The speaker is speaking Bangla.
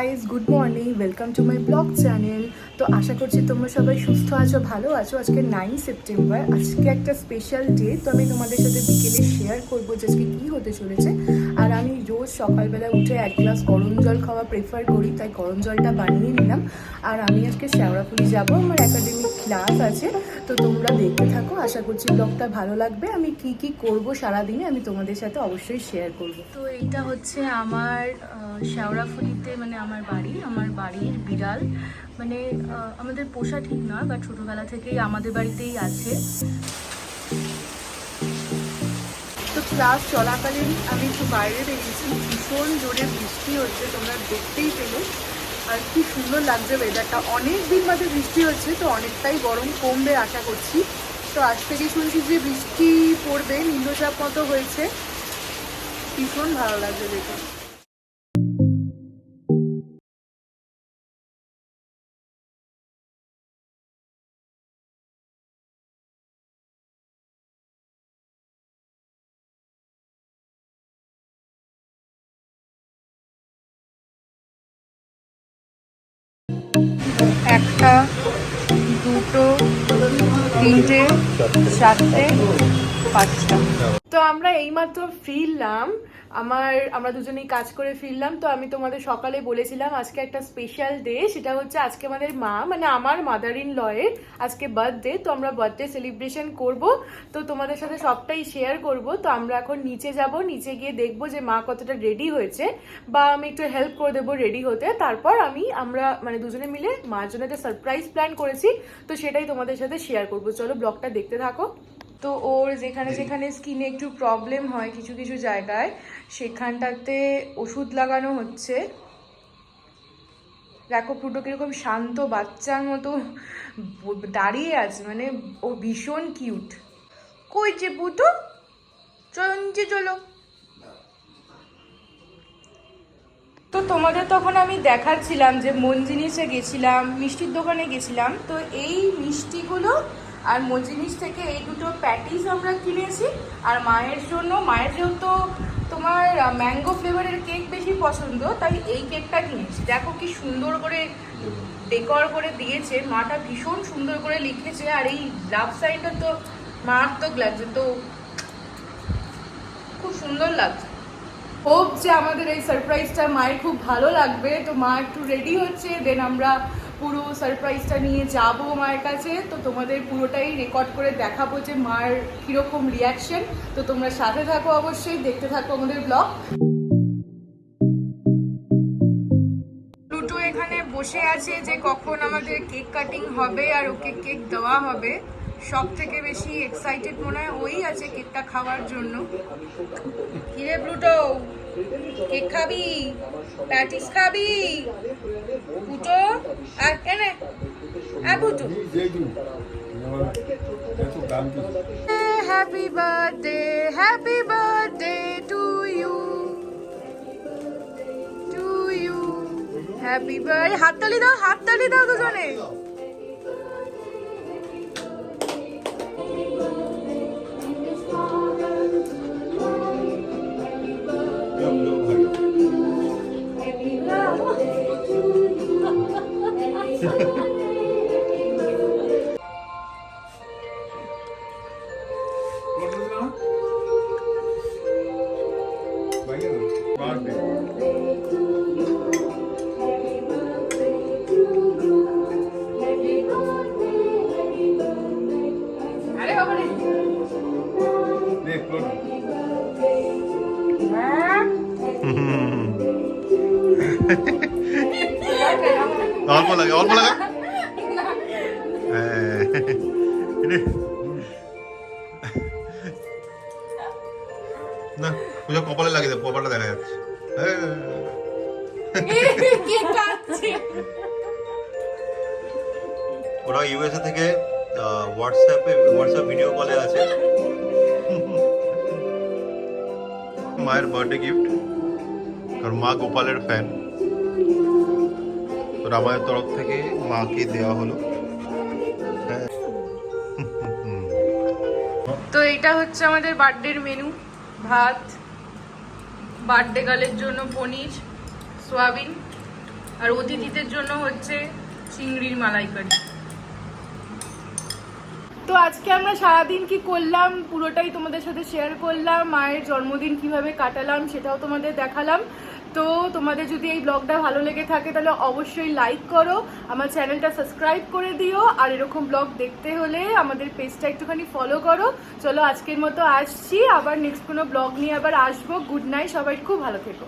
Guys good morning welcome to my blog channel তো আশা করছি তোমরা সবাই সুস্থ আছো, ভালো আছো। আজকে নাইন সেপ্টেম্বর আজকে একটা স্পেশাল ডে তো আমি তোমাদের সাথে বিকেলে শেয়ার করব যে আজকে কী হতে চলেছে। রোজ সকালবেলা উঠে এক গ্লাস গরম জল খাওয়া প্রেফার করি, তাই গরম জলটা বানিয়ে নিলাম। আর আমি আজকে শ্যাওড়াফুলি যাব, আমার একাডেমিক ক্লাস আছে, তো তোমরা দেখতে থাকো। আশা করছি ব্লগটা ভালো লাগবে। আমি কি কি করব সারাদিনে আমি তোমাদের সাথে অবশ্যই শেয়ার করব। তো এইটা হচ্ছে আমার শ্যাওড়াফুলিতে মানে আমার বাড়ি, আমার বাড়ির বিড়াল। মানে আমাদের পোষা ঠিক না বাট ছোটোবেলা থেকেই আমাদের বাড়িতেই আছে। ক্লাস চলাকালীন আমি একটু বাইরে বেরিয়েছি। ভীষণ জোরে বৃষ্টি হচ্ছে, তোমরা দেখতেই পেলে। আর কি সুন্দর লাগছে ওয়েদারটা অনেক দিন বাদে বৃষ্টি হচ্ছে, তো অনেকটাই গরম কমবে আশা করছি। তো আজ থেকে শুনছি যে বৃষ্টি পড়বে, নিম্নচাপ মতো হয়েছে। ভীষণ ভালো লাগছে দেখে। একটা দুটো তিনটে চারটে পাঁচটা তো আমরা এইমাত্র ফিরলাম। আমার আমরা দুজনেই কাজ করে ফিরলাম। তো আমি তোমাদের সকালে বলেছিলাম আজকে একটা স্পেশাল ডে সেটা হচ্ছে আজকে আমাদের মা মানে আমার মাদার ইন লয়ের আজকে বার্থডে তো আমরা বার্থডে সেলিব্রেশন করব। তো তোমাদের সাথে সবটাই শেয়ার করব। তো আমরা এখন নিচে যাব নিচে গিয়ে দেখব যে মা কতটা রেডি হয়েছে বা আমি একটু হেল্প করে দেবো রেডি হতে। তারপর আমি আমরা মানে দুজনে মিলে মার জন্য একটা সারপ্রাইজ প্ল্যান করেছি। তো সেটাই তোমাদের সাথে শেয়ার করব। চলো ব্লগটা দেখতে থাকো। তো ওর যেখানে যেখানে স্কিনে একটু প্রবলেম হয় কিছু কিছু জায়গায় সেখানটাতে ওষুধ লাগানো হচ্ছে। দেখো প্লুটো কীরকম শান্ত বাচ্চার মতো দাঁড়িয়ে আছে মানে ও ভীষণ কিউট কই যে পুটো চলো নিচে চলো। তো তোমাদের তখন আমি দেখাচ্ছিলাম যে মন জিনিসে গেছিলাম মিষ্টির দোকানে গেছিলাম তো এই মিষ্টিগুলো আর মন জিনিস থেকে এই দুটো প্যাটিস আমরা কিনেছি। আর মায়ের জন্য, মায়ের যেহেতু তোমার ম্যাঙ্গো ফ্লেভারের কেক বেশি পছন্দ, তাই এই কেকটা কিনেছি। দেখো কি সুন্দর করে ডেকর করে দিয়েছে। মাটা ভীষণ সুন্দর করে লিখেছে, আর এই লাভ সাইডটা তো মারাত্মক লাগছে তো খুব সুন্দর লাগছে। হোপ যে আমাদের এই সারপ্রাইজটা মায়ের খুব ভালো লাগবে। তো মা একটু রেডি হচ্ছে দেন আমরা পুরো সারপ্রাইজটা নিয়ে যাব মায়ের কাছে। তো তোমাদের পুরোটাই রেকর্ড করে দেখাবো যে মার কীরকম রিয়াকশন তো তোমরা সাথে থাকো অবশ্যই, দেখতে থাকো আমাদের ব্লগ এখানে বসে আছে যে কখন আমাদের কেক কাটিং হবে আর ওকে কেক দেওয়া হবে। সব থেকে বেশি এক্সাইটেড মনে হয় ওই আছে কেকটা খাওয়ার জন্য। কিরে প্লুটো? কেক খাবি? প্যাটিস খাবি? পুটো? আর কেনে আর পুটো? Happy birthday happy birthday to you to you happy birthday হাততালি দাও হাততালি দাও দুজনে। অল্প লাগে অল্প লাগা। না। পুজো কপালে দেবো কপালটা দেখা যাচ্ছে। ওরা ইউএসএ থেকে হোয়াটসঅ্যাপে হোয়াটসঅ্যাপ ভিডিও কলে আছে। মায়ের বার্থডে গিফট আর মা গোপালের ফ্যান তো রামায়ের তরফ থেকে মাকে দেওয়া হলো। হ্যাঁ। তো এটা হচ্ছে আমাদের বার্থডের মেনু। ভাত, বার্থডে গার্লের জন্য পনির, সোয়াবিন, আর অতিথিদের জন্য হচ্ছে চিংড়ির মালাইকারি। তো আজকে আমরা সারাদিন কি করলাম? পুরোটাই তোমাদের সাথে শেয়ার করলাম। মায়ের জন্মদিন কীভাবে কাটালাম সেটাও তোমাদের দেখালাম। তো তোমাদের যদি এই ব্লগটা ভালো লেগে থাকে, তাহলে অবশ্যই লাইক করো। আমার চ্যানেলটা সাবস্ক্রাইব করে দিও। আর এরকম ব্লগ দেখতে হলে আমাদের পেজটা একটুখানি ফলো করো। চলো আজকের মতো আসছি। আবার নেক্সট কোনো ব্লগ নিয়ে আবার আসব। গুড নাইট সবাই। খুব ভালো থেকো।